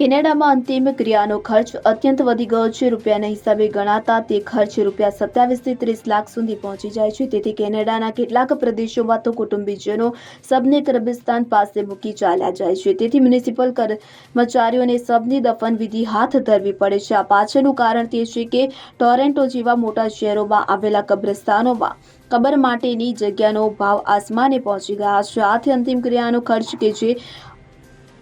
કેનેડામાં અંતિમ ક્રિયાનો ખર્ચ અત્યંત વધી ગયો છે. રૂપિયાના હિસાબે ગણાતા તે ખર્ચ રૂપિયા સત્યાવીસથી ત્રીસ લાખ સુધી પહોંચી જાય છે. તેથી કેનેડાના કેટલાક પ્રદેશોમાં તો કુટુંબીજનો સબને કબ્રિસ્તાન પાસે મૂકી ચાલ્યા જાય છે. તેથી મ્યુનિસિપલ કર્મચારીઓને સબની દફન વિધિ હાથ ધરવી પડે છે. આ પાછળનું કારણ તે છે કે ટોરેન્ટો જેવા મોટા શહેરોમાં આવેલા કબ્રસ્તાનોમાં કબર માટેની જગ્યાનો ભાવ આસમાને પહોંચી ગયા છે. આથી અંતિમ ક્રિયાનો ખર્ચ કે જે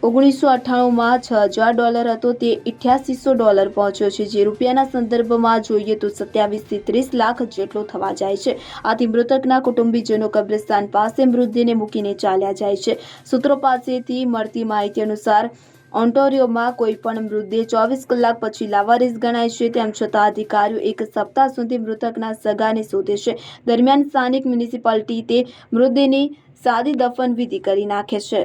ઓગણીસો અઠ્ઠાણુંમાં છ હજાર ડોલર હતો, તે ઇઠ્યાસીસો ડોલર પહોંચ્યો છે, જે રૂપિયાના સંદર્ભમાં જોઈએ તો સત્યાવીસથી ત્રીસ લાખ જેટલો થવા જાય છે. આથી મૃતકના કુટુંબીજનો કબ્રસ્તાન પાસે મૃતદેહને મૂકીને ચાલ્યા જાય છે. સૂત્રો પાસેથી મળતી માહિતી અનુસાર, ઓન્ટોરિયોમાં કોઈ પણ મૃતદેહ ચોવીસ કલાક પછી લાવારીસ ગણાય છે, તેમ છતાં અધિકારીઓ એક સપ્તાહ સુધી મૃતકના સગાને શોધે છે. દરમિયાન સ્થાનિક મ્યુનિસિપાલિટી તે મૃતદેહની સાદી દફન વિધિ કરી નાખે છે.